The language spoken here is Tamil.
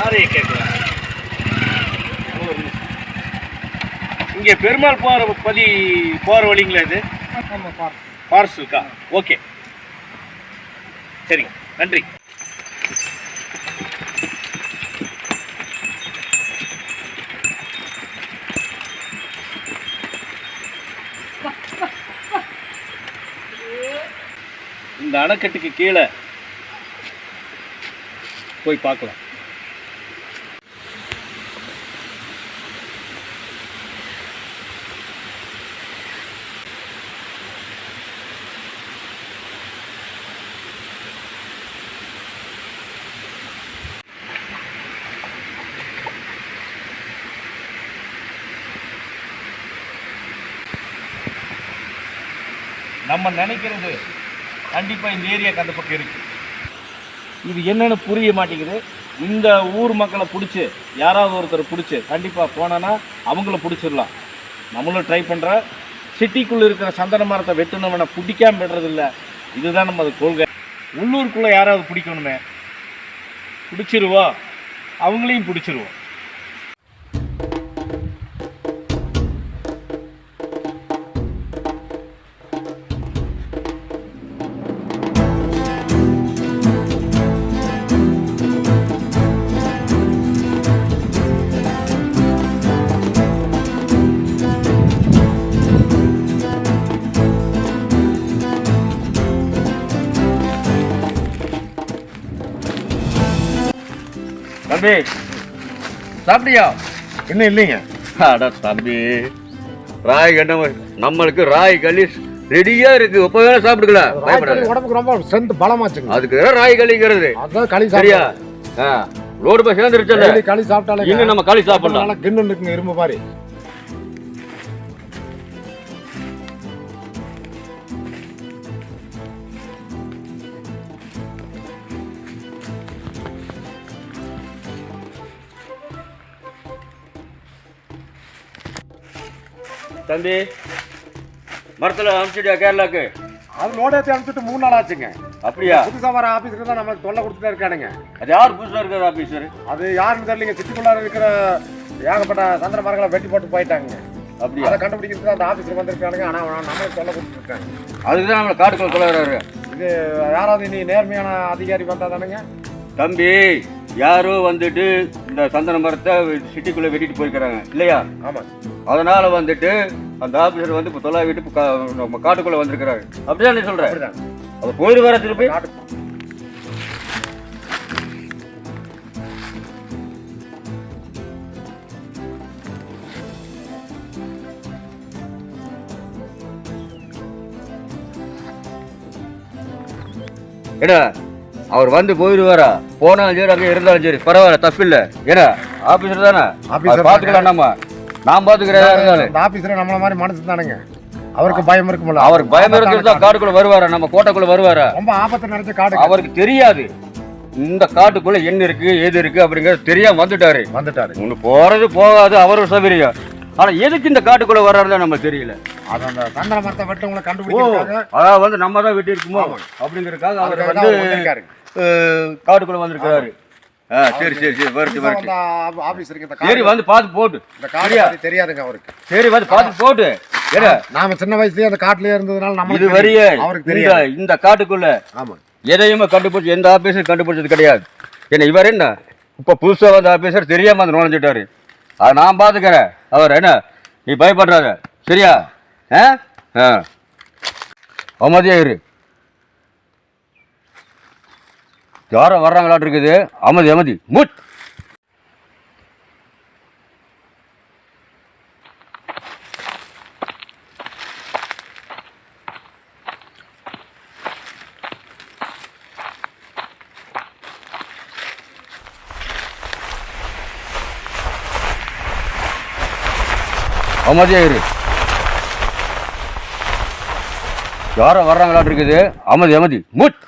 பாதையை கேட்கலாம். இங்கே பெருமாள் போகிற பதி போகிற வழிங்களா இது? ஆமாம் பாரு ஃபாரஸ்ட் இருக்கா ஓகே. சரிங்க. நன்றி. இந்த அணைக்கட்டுக்கு கீழே போய் பார்க்கலாம். நம்ம நினைக்கிறது கண்டிப்பாக இந்த ஏரியாக்கு அந்த பக்கம் இருக்குது இது என்னென்னு புரிய மாட்டேங்குது. இந்த ஊர் மக்களை பிடிச்சி யாராவது ஒருத்தர் பிடிச்சி கண்டிப்பாக போனோன்னா அவங்கள பிடிச்சிடலாம். நம்மளும் ட்ரை பண்ணுற சிட்டிக்குள்ளே இருக்கிற சந்தன மரத்தை வெட்டுனவனை பிடிக்காம விடுறதில்ல. இதுதான் நம்ம கொள்கை. உள்ளூருக்குள்ளே யாராவது பிடிக்கணுமே. பிடிச்சிருவோம் அவங்களையும் பிடிச்சிருவோம். தம்பி. சாப்பிட்டியா? இன்னும் இல்லைங்க. அட தம்பி. ராய் கண்ண நம்மளுக்கு ராய் களி ரெடியா இருக்கு. எப்ப வேணா பயப்படாத. உடம்புக்கு ரொம்ப ஸ்ட்ரென்த் பலமாச்சுங்க. அதுக்கு ராய் களிங்கிறது. அதான் களி சரியா? ரோடு பஸ் சேர்ந்துருச்சல்ல டெய்லி களி சாப்பிட்டாலே இன்னும் நம்ம களி சாப்பிடலாம். கிண்ணு இருக்குங்க இரும்பு மாதிரி. தம்பி மரத்துல அனுப்பிச்சிட்டியா கேரளாக்கு? அது லோடு ஏற்றி அனுப்பிச்சுட்டு மூணு நாள் ஆச்சுங்க. அப்படியா? புதுசாக வர ஆஃபீஸில் தான் நமக்கு தொல்லை கொடுத்துட்டே இருக்கானுங்க. அது யார் புதுசா இருக்கிற ஆபீசர் அது யாருன்னு தெரியலங்க. சிட்டிக்குள்ளார இருக்கிற ஏகப்பட்ட சந்திர மரங்களை வெட்டி போட்டு போயிட்டாங்க. அப்படியா? அதை கண்டுபிடிக்கிறதுக்கு அந்த ஆஃபீஸுக்கு வந்திருக்கானுங்க. ஆனால் நம்மளுக்கு தொல்லை கொடுத்துட்டு இருக்காங்க அதுக்கு தான் நம்மளை காட்டுக்குள்ள சொல்லுறாரு இது யாராவது இனி நேர்மையான அதிகாரி வந்தா தானுங்க? தம்பி யாரோ வந்துட்டு இந்த சந்தன மரத்தை சிட்டிக்குள்ள வெட்டிட்டு போயிருக்கிறாங்க. இல்லையா? ஆமாம் அதனால வந்துட்டு அந்த ஆபீசர் வந்து இப்போ தொலை விட்டு நம்ம காட்டுக்குள்ள வந்திருக்கிறாரு. அப்படிதான் நீ சொல்ற? அப்படிதான். அவர் போயிட்டு வர திருப்பி. ஏடா அவர் வந்து போயிடுவாரா? போனாலும் சரி அங்கே இருந்தாலும் சரி. பரவாயில்ல தப்பில்ல. ஏடா ஆபீசர் தானே? பார்த்துக்கலாம் நம்ம. நான் பார்த்துக்கிறேன் இருந்தாலும். ஆபீஸ்ல நம்மள மாதிரி மனசு தானுங்க. அவருக்கு பயம் இருக்கும்ல. அவருக்கு பயம் இருக்கிறதா காட்டுக்குள்ள வருவாரா? நம்ம கோட்டைக்குள்ள வருவாரா? ரொம்ப ஆபத்து நிறைஞ்ச காடு அவருக்கு தெரியாது. இந்த காட்டுக்குள்ள என்ன இருக்கு ஏது இருக்கு அப்படிங்கறது தெரியாம வந்துட்டாரு. வந்துட்டாரு. ஒண்ணு போறது போகாது அவரும் சௌகரியம். ஆனா எதுக்கு இந்த காட்டுக்குள்ள வர்றாருன்னு நம்ம தெரியல. அது அந்த சந்தன மரத்தை வெட்டவங்களை ஓ கண்டுபிடிக்கிறாங்க அதாவது வந்து நம்ம தான் வெட்டி இருக்குமோ அப்படிங்கறதுக்காக அவர் வந்து காட்டுக்குள்ள வந்திருக்காரு ஆ சரி சரி சரி ஆபீஸ் இருக்கு இந்த சரி வந்து பார்த்து போட்டு. இந்த காடு தெரியாதுங்க அவருக்கு. சரி வந்து பார்த்து போட்டு. ஏடா நாம சின்ன வயசுலயே அந்த காட்டுலயே இருந்ததுனால இது நம்மளுக்கு வரிய. அவருக்கு தெரியாது. இந்த காட்டுக்குள்ள ஆமா. எதையுமே கண்டுபிடிச்சு எந்த ஆபீஸரும் கண்டுபிடிச்சது கிடையாது. என்ன இவர் என்ன? இப்போ புதுசாக வந்த ஆபீசர் தெரியாம வந்து நுழைஞ்சிட்டாரு. அதை நான் பார்த்துக்கிறேன் அவர் என்ன? நீ பயப்படுறாத சரியா? ஆ? ஆ. அமைதியா இரு. யாரோ வர்றாங்களாட்டு இருக்குது. அமதி அமதி. மூட். அமைதியா இரு. யாரோ வர்றாங்களாட்டு இருக்குது. அமதி அமதி. மூட்.